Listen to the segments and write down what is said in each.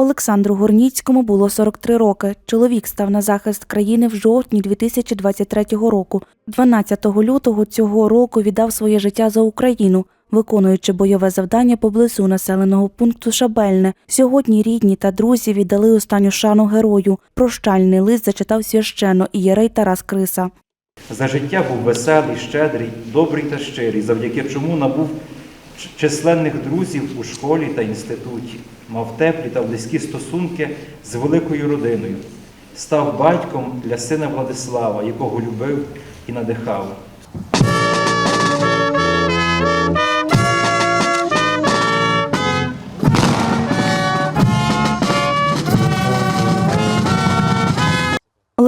Олександру Горніцькому було 43 роки. Чоловік став на захист країни в жовтні 2023 року. 12 лютого цього року віддав своє життя за Україну, виконуючи бойове завдання поблизу населеного пункту Шабельне. Сьогодні рідні та друзі віддали останню шану герою. Прощальний лист зачитав священно ієрей Тарас Криса. За життя був веселий, щедрий, добрий та щирий, завдяки чому набув численних друзів у школі та інституті, мав теплі та близькі стосунки з великою родиною, став батьком для сина Владислава, якого любив і надихав.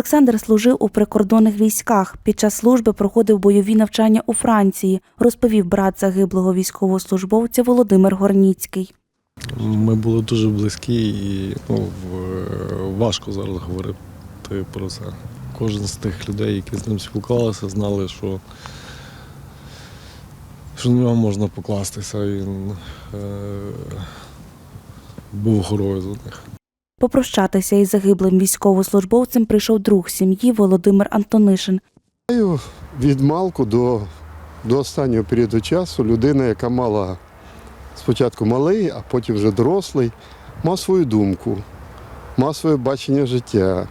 Олександр служив у прикордонних військах. Під час служби проходив бойові навчання у Франції, розповів брат загиблого військовослужбовця Володимир Горніцький. Ми були дуже близькі і ну, важко зараз говорити про це. Кожен з тих людей, які з ним спілкувалися, знали, що, що на нього можна покластися. Він е, був горою за них. Попрощатися із загиблим військовослужбовцем прийшов друг сім'ї Володимир Антонишин. Від малку до, до останнього періоду часу людина, яка мала спочатку малий, а потім вже дорослий, мав свою думку, мав своє бачення життя,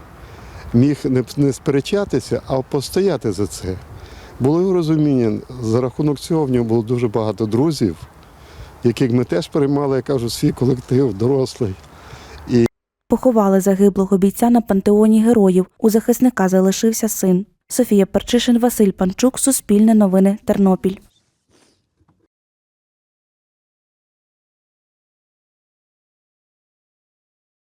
міг не сперечатися, а постояти за це. Було його розуміння. За рахунок цього в нього було дуже багато друзів, яких ми теж приймали, я кажу, свій колектив, дорослий. Поховали загиблого бійця на пантеоні героїв. У захисника залишився син. Софія Перчишин, Василь Панчук, Суспільне новини, Тернопіль.